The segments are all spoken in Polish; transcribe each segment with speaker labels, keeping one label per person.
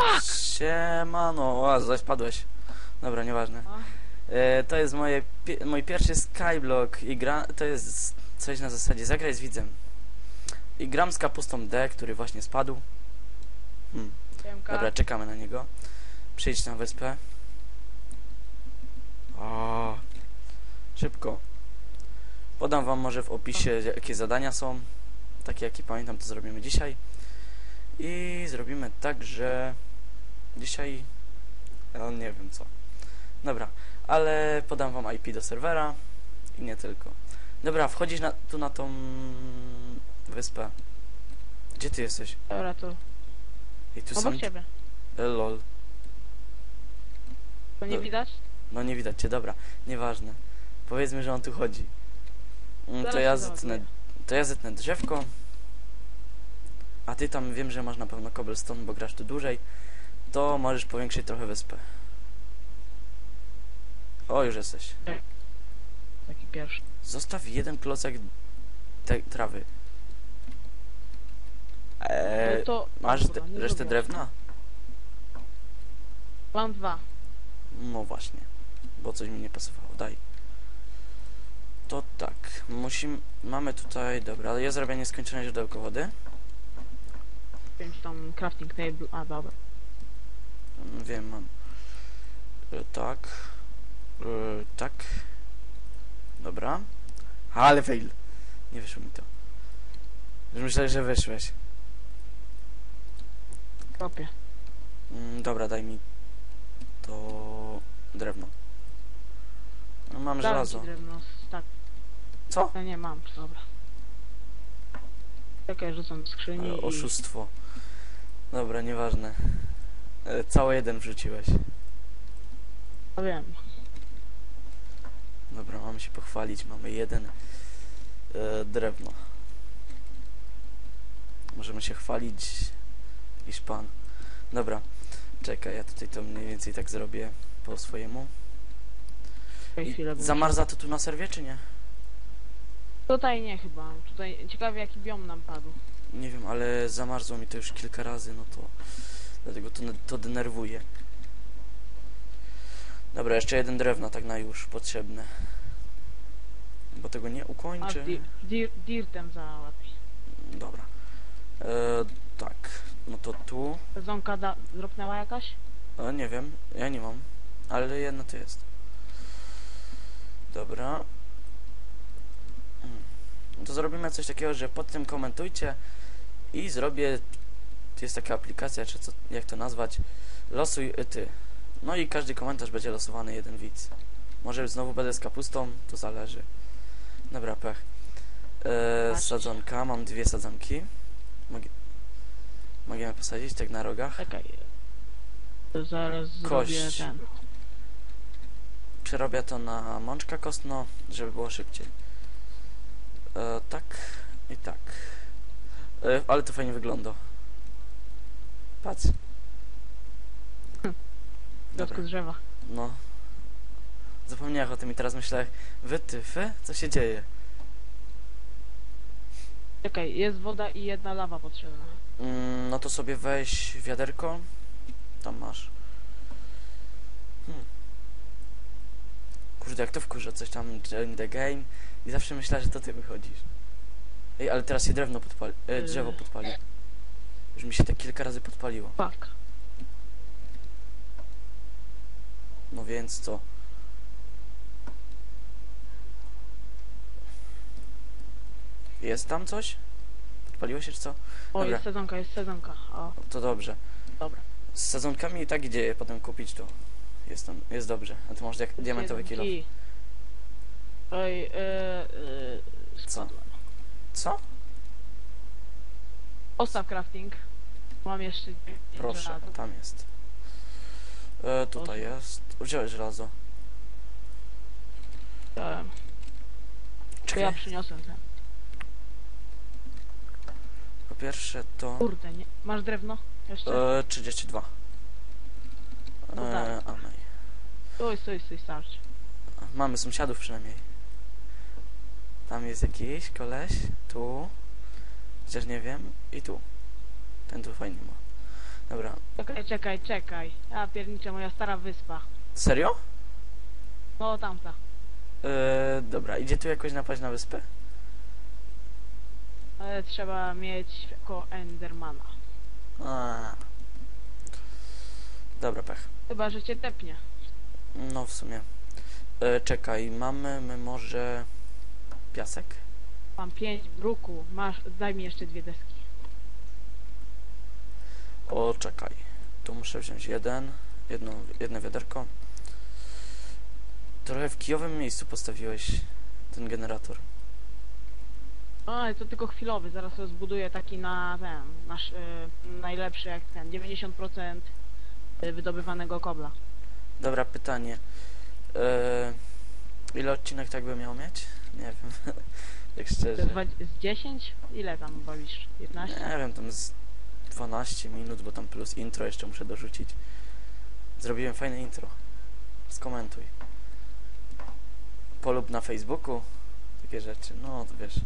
Speaker 1: Fuck!
Speaker 2: Siemano, o, zaś padłeś. Dobra, nieważne.
Speaker 1: A,
Speaker 2: E, to jest moje, pi- mój pierwszy skyblock i gra, to jest coś na zasadzie zagraj z widzem. I gram z kapustą D, który właśnie spadł. Hmm.
Speaker 1: Siemka.
Speaker 2: Dobra, czekamy na niego. Przyjdź na wyspę. O, szybko. Podam wam może w opisie, jakie zadania są. Takie, jakie pamiętam, to zrobimy dzisiaj. I zrobimy tak, że dzisiaj... No, nie wiem co. Dobra, ale podam wam IP do serwera i nie tylko. Dobra, wchodzisz na, tu na tą wyspę. Gdzie ty jesteś?
Speaker 1: Dobra, to
Speaker 2: I tu są...
Speaker 1: obok ciebie.
Speaker 2: E, lol.
Speaker 1: To nie
Speaker 2: Dobra.
Speaker 1: widać?
Speaker 2: No nie widać cię, dobra, nieważne. Powiedzmy, że on tu chodzi. Mm, To
Speaker 1: Zaraz
Speaker 2: ja
Speaker 1: się
Speaker 2: zetnę, to ja zetnę drzewko. A ty tam wiem, że masz na pewno cobblestone, bo grasz tu dłużej. To możesz powiększyć trochę wyspę. O, już jesteś.
Speaker 1: Taki pierwszy.
Speaker 2: Zostaw jeden klocek te trawy. Eee,
Speaker 1: No to...
Speaker 2: masz
Speaker 1: Kurwa,
Speaker 2: d-
Speaker 1: nie
Speaker 2: resztę
Speaker 1: zrobię.
Speaker 2: drewna?
Speaker 1: Mam dwa.
Speaker 2: No właśnie, bo coś mi nie pasowało. Daj. To tak, musimy... Mamy tutaj... Dobra, ale ja zrobię nieskończone źródełko wody.
Speaker 1: Pięć tam crafting table. A, dobra.
Speaker 2: Wiem, mam. E, tak. E, tak. Dobra. Ale fail. Nie wyszło mi to. Już myślę, że wyszłeś.
Speaker 1: Kopię.
Speaker 2: Mm, dobra, daj mi to drewno. No, mam
Speaker 1: Dałem
Speaker 2: żelazo.
Speaker 1: ci drewno. Tak.
Speaker 2: Co?
Speaker 1: Ja nie mam. Dobra. Czekaj, rzucam do skrzyni
Speaker 2: Ale
Speaker 1: i...
Speaker 2: oszustwo. Dobra, nieważne. E, Całe jeden wrzuciłeś.
Speaker 1: Ja wiem.
Speaker 2: Dobra, mamy się pochwalić. Mamy jeden e, drewno. Możemy się chwalić. Jakiś pan. Dobra, czekaj, ja tutaj to mniej więcej tak zrobię po swojemu.
Speaker 1: Czekaj
Speaker 2: I
Speaker 1: chwilę. bo
Speaker 2: zamarza to tu na serwie, czy nie?
Speaker 1: Tutaj nie chyba. Tutaj ciekawie jaki biom nam padł.
Speaker 2: Nie wiem, ale zamarzło mi to już kilka razy, no to... Dlatego to, to denerwuje. Dobra, jeszcze jeden drewno, tak na już, potrzebne. Bo tego nie
Speaker 1: A
Speaker 2: ukończę.
Speaker 1: dir, dir, dirtem załatwi.
Speaker 2: Dobra. E, tak, no to tu.
Speaker 1: Sezonka da, dropnęła jakaś?
Speaker 2: E, nie wiem, ja nie mam, ale jedna to jest. Dobra. Mm. No to zrobimy coś takiego, że pod tym komentujcie i zrobię. Jest taka aplikacja, czy co, jak to nazwać? Losuj ty. No i każdy komentarz będzie losowany jeden widz. Może znowu będę z kapustą, to zależy. Dobra, pech. E, sadzonka, mam dwie sadzonki. Mogę, mogę posadzić tak na rogach.
Speaker 1: Czekaj. To zaraz
Speaker 2: Kość.
Speaker 1: zrobię ten.
Speaker 2: Przerobię to na mączka kostno, żeby było szybciej. E, tak i tak. E, ale to fajnie wygląda. Patrz.
Speaker 1: W
Speaker 2: Dobra,
Speaker 1: środku drzewa.
Speaker 2: no. Zapomniałem o tym i teraz myślę, wytyfy? Co się dzieje?
Speaker 1: Czekaj, jest woda i jedna lawa potrzebna.
Speaker 2: Mm, no to sobie weź wiaderko. Tam masz. Hmm. Kurde, jak to wkurza, coś tam join the game i zawsze myślę, że to ty wychodzisz. Ej, ale teraz się drewno podpali, e, drzewo
Speaker 1: Yy.
Speaker 2: podpali. Już mi się tak kilka razy podpaliło.
Speaker 1: Fuck.
Speaker 2: No więc co? Jest tam coś? Podpaliło się czy co?
Speaker 1: O,
Speaker 2: Dobra.
Speaker 1: jest sezonka, jest sezonka. O,
Speaker 2: To dobrze.
Speaker 1: dobra.
Speaker 2: Z sezonkami i tak idzie potem kupić to. Jest tam, jest dobrze. A ty masz jak diamentowy kilo.
Speaker 1: Oj, e, e,
Speaker 2: Co? Co?
Speaker 1: Postaw crafting. Mam jeszcze
Speaker 2: Proszę,
Speaker 1: żelaza.
Speaker 2: tam jest. E, tutaj
Speaker 1: Proszę.
Speaker 2: jest. Wziąłeś żelazo.
Speaker 1: Dałem. To
Speaker 2: Czekaj.
Speaker 1: ja przyniosłem ten.
Speaker 2: Po pierwsze to...
Speaker 1: Kurde, nie. Masz drewno? Jeszcze?
Speaker 2: E, 32.
Speaker 1: No
Speaker 2: E,
Speaker 1: tak.
Speaker 2: a i-
Speaker 1: Stój, stój, stój, starczy.
Speaker 2: Mamy sąsiadów przynajmniej. Tam jest jakiś koleś. Tu. Chociaż nie wiem. I tu. Ten tu fajnie ma. Dobra.
Speaker 1: Czekaj, czekaj, czekaj. A pierniczę, moja stara wyspa.
Speaker 2: Serio?
Speaker 1: No tamta.
Speaker 2: Yy, dobra, idzie tu jakoś napaść na wyspę?
Speaker 1: Ale trzeba mieć jako Endermana.
Speaker 2: A. Dobra, pech.
Speaker 1: Chyba, że cię tepnie.
Speaker 2: No w sumie. E, czekaj, mamy my może piasek?
Speaker 1: Mam pięć bruku. Masz, daj mi jeszcze dwie deski.
Speaker 2: O, czekaj. Tu muszę wziąć jeden, jedno, jedno wiaderko. Trochę w kijowym miejscu postawiłeś ten generator.
Speaker 1: O, ale to tylko chwilowy. Zaraz rozbuduję taki na ten, nasz y, najlepszy jak ten, 90% wydobywanego kobla.
Speaker 2: Dobra, pytanie. E, ile odcinek tak by miał mieć? Nie wiem.
Speaker 1: To
Speaker 2: szczerze.
Speaker 1: Z 10? Ile tam bawisz? 15?
Speaker 2: Nie wiem, tam z 12 minut, bo tam plus intro jeszcze muszę dorzucić. Zrobiłem fajne intro. Skomentuj. Polub na Facebooku. Takie rzeczy. No, to wiesz.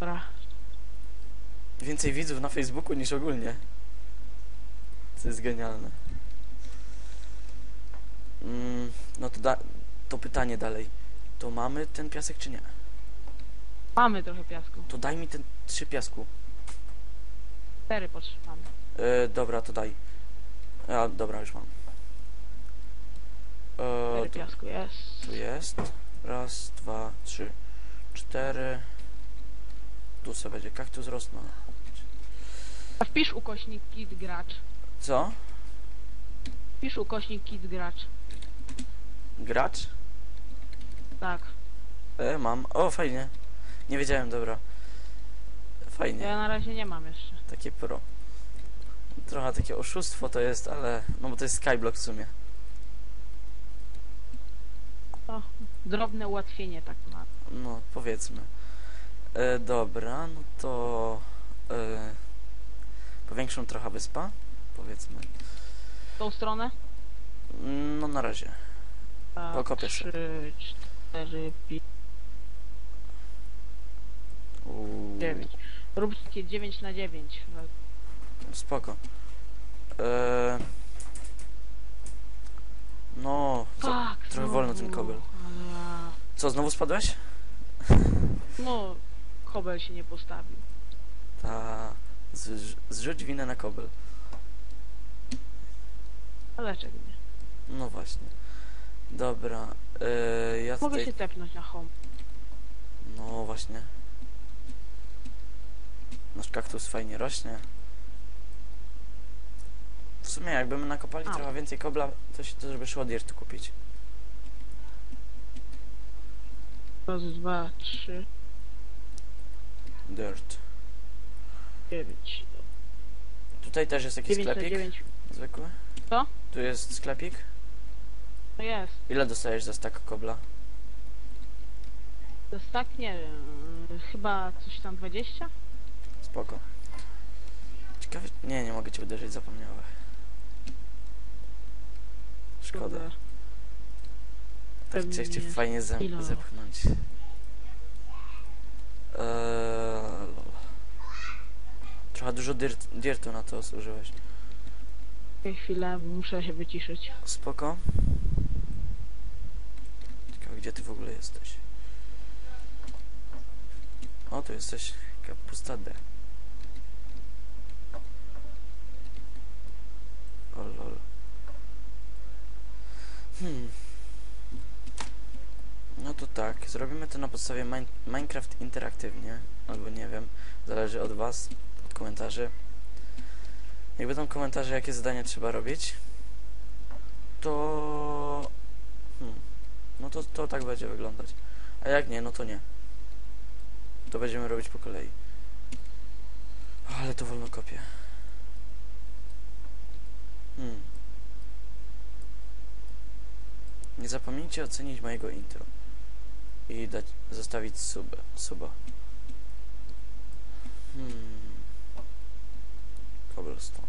Speaker 1: Dobra.
Speaker 2: Więcej widzów na Facebooku niż ogólnie. Co jest genialne. Mm, no to, da, to pytanie dalej. To mamy ten piasek czy nie?
Speaker 1: Mamy trochę piasku.
Speaker 2: To daj mi ten trzy piasku.
Speaker 1: Cztery potrzebamy.
Speaker 2: E, dobra, to daj. A, dobra, już mam. E,
Speaker 1: Cztery
Speaker 2: to,
Speaker 1: piasku jest.
Speaker 2: tu jest. Raz, dwa, trzy, cztery. Tu sobie będzie kaktus rosną.
Speaker 1: A wpisz ukośnik kit gracz.
Speaker 2: Co?
Speaker 1: Wpisz ukośnik kit gracz.
Speaker 2: Gracz?
Speaker 1: Tak.
Speaker 2: E, mam. O, fajnie. Nie wiedziałem, dobra. Fajnie.
Speaker 1: Ja na razie nie mam jeszcze.
Speaker 2: Takie pro. Trochę takie oszustwo to jest, ale... No bo to jest skyblock w sumie.
Speaker 1: O, drobne ułatwienie tak ma.
Speaker 2: No, powiedzmy. E, dobra, no to... E, powiększą trochę wyspa. Powiedzmy.
Speaker 1: W tą stronę?
Speaker 2: No, na razie.
Speaker 1: Tak,
Speaker 2: Pokopię.
Speaker 1: Trzy, cztery, pięć,
Speaker 2: Uuu,
Speaker 1: dziewięć. Rób takie 9 na 9.
Speaker 2: Spoko. E, no, co,
Speaker 1: Tak,
Speaker 2: trochę wolno ten kobel.
Speaker 1: ale-
Speaker 2: co, znowu spadłeś?
Speaker 1: No, kobel się nie postawił.
Speaker 2: Ta... Z, zrzuć winę na kobel.
Speaker 1: Ale czego nie?
Speaker 2: No właśnie. Dobra, e, ja
Speaker 1: Mogę
Speaker 2: tutaj...
Speaker 1: się tepnąć na home.
Speaker 2: No właśnie. Nasz kaktus fajnie rośnie. W sumie jakby my nakopali
Speaker 1: Au.
Speaker 2: trochę więcej kobla, to się to żeby szło dirtu kupić.
Speaker 1: Raz, dwa, trzy,
Speaker 2: Dirt.
Speaker 1: dziewięć.
Speaker 2: Tutaj też jest jakiś
Speaker 1: 9 na
Speaker 2: sklepik
Speaker 1: 9.
Speaker 2: zwykły.
Speaker 1: Co?
Speaker 2: Tu jest sklepik.
Speaker 1: No jest.
Speaker 2: Ile dostajesz za stak kobla?
Speaker 1: To jest tak, nie wiem, chyba coś tam 20?
Speaker 2: Spoko. Ciekawe... Nie, nie mogę cię uderzyć, zapomniałem. Szkoda. Tak
Speaker 1: Pewnie
Speaker 2: chciałem cię
Speaker 1: nie.
Speaker 2: fajnie
Speaker 1: Kilo.
Speaker 2: zepchnąć. Eee, lol. Trochę dużo dirt, dirtu na to zużyłeś.
Speaker 1: Czekaj chwilę, muszę się wyciszyć.
Speaker 2: Spoko. Ciekawe, gdzie ty w ogóle jesteś? O, tu jesteś. Kapusta D. O lol. Hmm. No to tak, zrobimy to na podstawie min Minecraft interaktywnie, albo nie wiem, zależy od was, od komentarzy. Jak będą komentarze, jakie zadania trzeba robić, to... Hmm. No to, to tak będzie wyglądać. A jak nie, no to nie. To będziemy robić po kolei. Ale to wolno kopię. Hmm. Nie zapomnijcie ocenić mojego intro. I dać, zostawić sub, suba. Hmm. Cobblestone.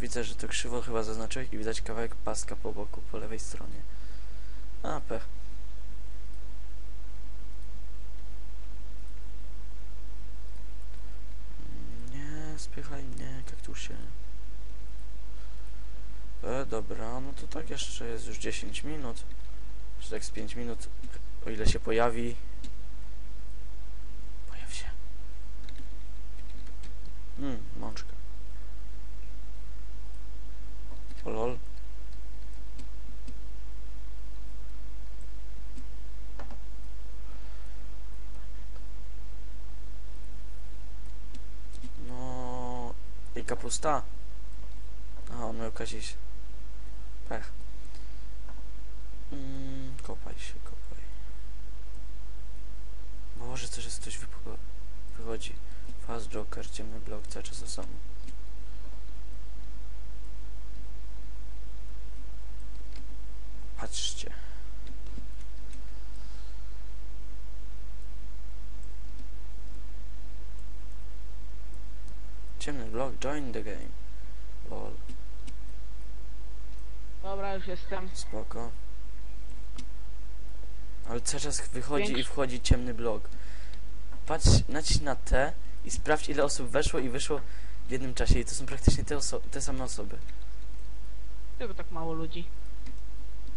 Speaker 2: Widzę, że to krzywo chyba zaznaczyłeś i widać kawałek paska po boku, po lewej stronie. A, pech. Nie, spychaj kaktusie. E, dobra, no to tak jeszcze jest już 10 minut. Jeszcze tak z 5 minut, o ile się pojawi. Pojaw się. Hmm, mączka. O lol. No i kapusta. Aha, on miał kazieś. Pech. Mm, kopaj się, kopaj. Boże, coś jest coś wychodzi. Fast Joker, ciemny blok, cały czas to. Patrzcie. Ciemny blok, join the game. Lol,
Speaker 1: Dobra, już jestem.
Speaker 2: spoko. Ale cały czas wychodzi i wchodzi ciemny blok. Patrz, naciśnij na T i sprawdź ile osób weszło i wyszło w jednym czasie. I to są praktycznie te, oso- te same osoby.
Speaker 1: Tylko tak mało ludzi.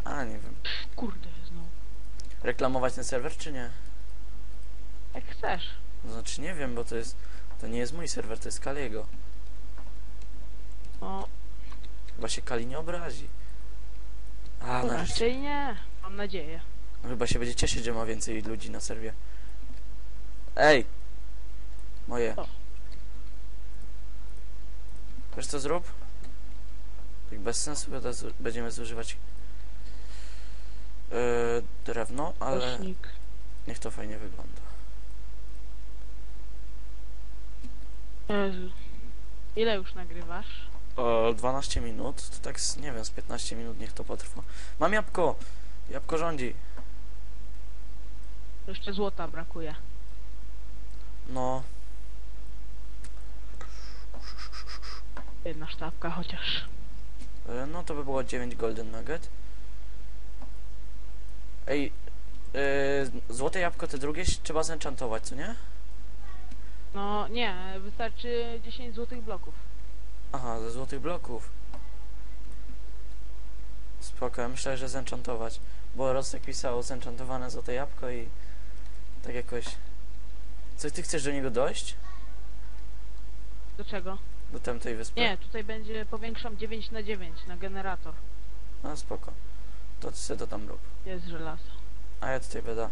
Speaker 2: A, nie wiem.
Speaker 1: Kurde, znowu.
Speaker 2: Reklamować ten serwer czy nie?
Speaker 1: Jak chcesz.
Speaker 2: No, znaczy nie wiem, bo to jest... To nie jest mój serwer, to jest Kaliego.
Speaker 1: No,
Speaker 2: Chyba się Kali nie obrazi. A, nareszcie.
Speaker 1: raczej nie. Mam nadzieję.
Speaker 2: No, chyba się będzie cieszyć, że ma więcej ludzi na serwie. Ej! Moje.
Speaker 1: Co?
Speaker 2: Wiesz co zrób? Tak bez sensu będę zu- będziemy zużywać yy, drewno, ale
Speaker 1: Rośnik.
Speaker 2: niech to fajnie wygląda.
Speaker 1: Jezu. Ile już nagrywasz?
Speaker 2: O, 12 minut, to tak z, nie wiem, z 15 minut niech to potrwa. Mam jabłko! Jabłko rządzi.
Speaker 1: Jeszcze złota brakuje.
Speaker 2: No,
Speaker 1: Jedna sztabka chociaż.
Speaker 2: E, No to by było 9 golden nugget. Ej, e, złote jabłko te drugie trzeba zenchantować, co nie?
Speaker 1: No nie, wystarczy 10 złotych bloków.
Speaker 2: Aha, ze złotych bloków. Spoko, ja myślę, że zenchantować. Bo Rostek pisał zenchantowane złote jabłko i tak jakoś... Co, ty chcesz do niego dojść?
Speaker 1: Do czego?
Speaker 2: Do tamtej wyspy?
Speaker 1: Nie, tutaj będzie, powiększam 9 na 9 na generator.
Speaker 2: No spoko. To ty sobie to tam rób.
Speaker 1: Jest żelazo.
Speaker 2: A ja tutaj będę.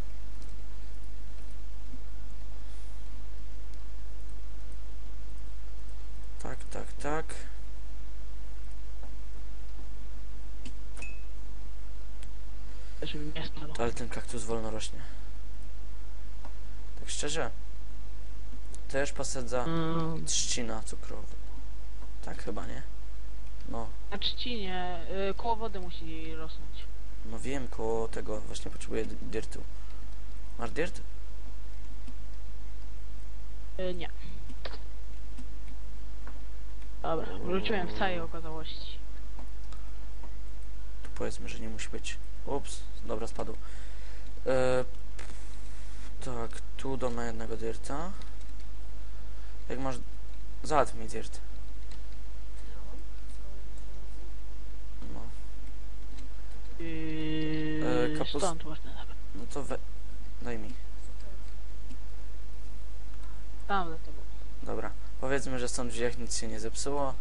Speaker 2: Tak, tak.
Speaker 1: Żeby mnie spadło.
Speaker 2: Ale ten kaktus wolno rośnie. Tak szczerze. Też posadza
Speaker 1: Mm,
Speaker 2: trzcina cukrowa. Tak chyba, nie? No,
Speaker 1: na trzcinie, y, koło wody musi rosnąć.
Speaker 2: no wiem, koło tego właśnie potrzebuję dirtu. Masz dirt?
Speaker 1: Y, nie. Dobra, wróciłem w całej okazałości.
Speaker 2: Tu powiedzmy, że nie musi być. Ups, dobra, spadł. E, tak, tu do jednego dirta. Jak masz... Załatw mi dirt. No,
Speaker 1: Yy,
Speaker 2: E, kapust-
Speaker 1: Stąd można nawet.
Speaker 2: no to we... Daj mi.
Speaker 1: Tam tobą.
Speaker 2: Dobra. Powiedzmy, że stąd w drzwiach nic się nie zepsuło.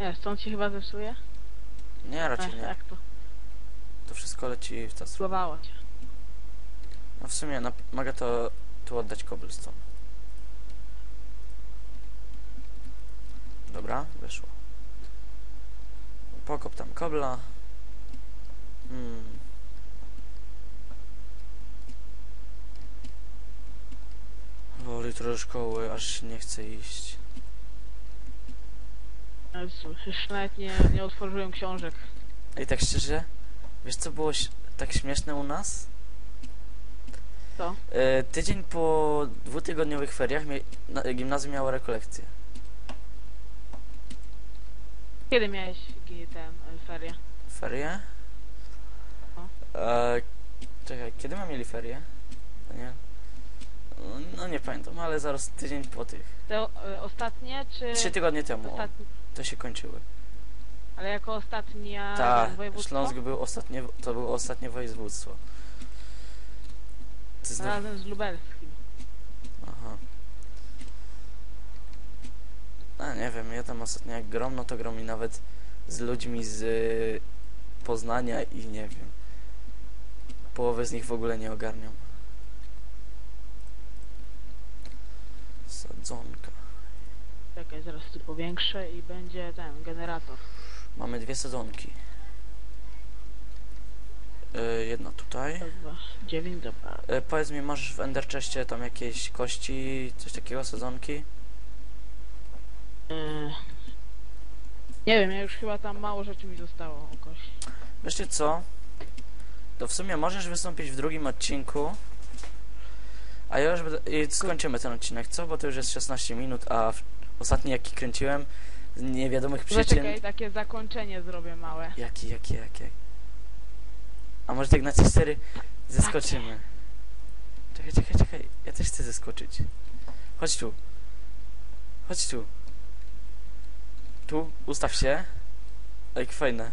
Speaker 1: Nie, stąd się chyba zepsuje?
Speaker 2: Nie, raczej nie.
Speaker 1: Jak to?
Speaker 2: To wszystko leci w ta.
Speaker 1: Złabało cię.
Speaker 2: No w sumie na... mogę to tu oddać cobblestone. Dobra, wyszło. Pokop tam kobla. Hmm. O, jutro do szkoły, aż nie chce iść.
Speaker 1: Już nawet nie, nie otworzyłem książek.
Speaker 2: Ej, tak szczerze, wiesz co było tak śmieszne u nas?
Speaker 1: Co?
Speaker 2: E, tydzień po dwutygodniowych feriach mie- na, gimnazjum miało rekolekcję.
Speaker 1: Kiedy miałeś ten y, ferie?
Speaker 2: Ferie?
Speaker 1: No.
Speaker 2: E, czekaj, kiedy my mieli ferie? No nie. No nie pamiętam, ale zaraz tydzień po tych.
Speaker 1: Te o- y, ostatnie, czy...
Speaker 2: Trzy tygodnie temu o,
Speaker 1: Ostatni,
Speaker 2: to się kończyły.
Speaker 1: ale jako ostatnia
Speaker 2: Tak,
Speaker 1: województwo?
Speaker 2: Śląsk był ostatnie, to było ostatnie województwo. Ty.
Speaker 1: Razem z lubelskim.
Speaker 2: Aha. A nie wiem, ja tam ostatnio jak grom, no to grom i nawet z ludźmi z y, Poznania i nie wiem. Połowę z nich w ogóle nie ogarniam. Sadzonka.
Speaker 1: Czekaj, zaraz tu powiększę i będzie ten generator.
Speaker 2: Mamy dwie sadzonki. Y, jedna tutaj.
Speaker 1: Dwa, dziewięć, dobra.
Speaker 2: Y, powiedz mi, masz w Enderczeście tam jakieś kości, coś takiego, sadzonki?
Speaker 1: Y, Nie wiem, ja już chyba tam mało rzeczy mi zostało o kości.
Speaker 2: Wiecie co? To w sumie możesz wystąpić w drugim odcinku. A ja już będę, i skończymy ten odcinek, co? Bo to już jest 16 minut, a w, ostatni jaki kręciłem z niewiadomych przyczyn.
Speaker 1: Zaczekaj, takie zakończenie zrobię małe.
Speaker 2: Jaki, jaki, jaki? A może tak na C4 zeskoczymy? Czekaj, czekaj, czekaj. Ja też chcę zeskoczyć. Chodź tu. Chodź tu. Tu, ustaw się. Jak fajne.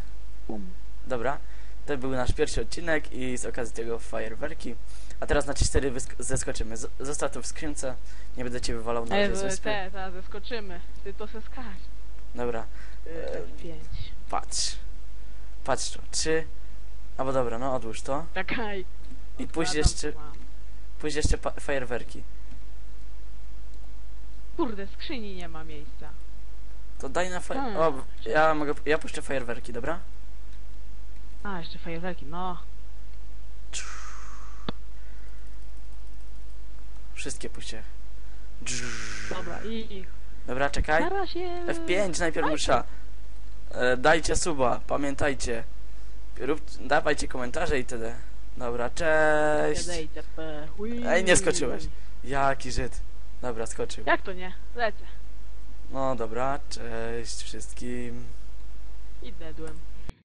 Speaker 1: Bum.
Speaker 2: Dobra, to był nasz pierwszy odcinek i z okazji tego fajerwerki. A teraz na 4 zeskoczymy. Z zostaw to w skrzynce, nie będę cię wywalał na razie z wyspy.
Speaker 1: te, te, zeskoczymy. Ty to se skacz.
Speaker 2: Dobra,
Speaker 1: Y, F5.
Speaker 2: patrz. Patrz to. 3. Albo dobra, no odłóż to.
Speaker 1: Czekaj.
Speaker 2: I pójdź jeszcze, pójdź jeszcze fajerwerki.
Speaker 1: Kurde, skrzyni nie ma miejsca.
Speaker 2: To daj na faj...
Speaker 1: Hmm.
Speaker 2: O, ja mogę, ja puszczę fajerwerki, dobra?
Speaker 1: A, jeszcze fajerwerki, no.
Speaker 2: Wszystkie puśćcie.
Speaker 1: Dobra, i...
Speaker 2: Dobra, czekaj.
Speaker 1: Na razie.
Speaker 2: F5 najpierw muszę. E, dajcie suba, pamiętajcie. Rób, dawajcie komentarze i tyle. Dobra, cześć. Ej, nie skoczyłeś. Jaki Żyd. Dobra, skoczył.
Speaker 1: Jak to nie? Lecę.
Speaker 2: No dobra, cześć wszystkim.
Speaker 1: I dedłem.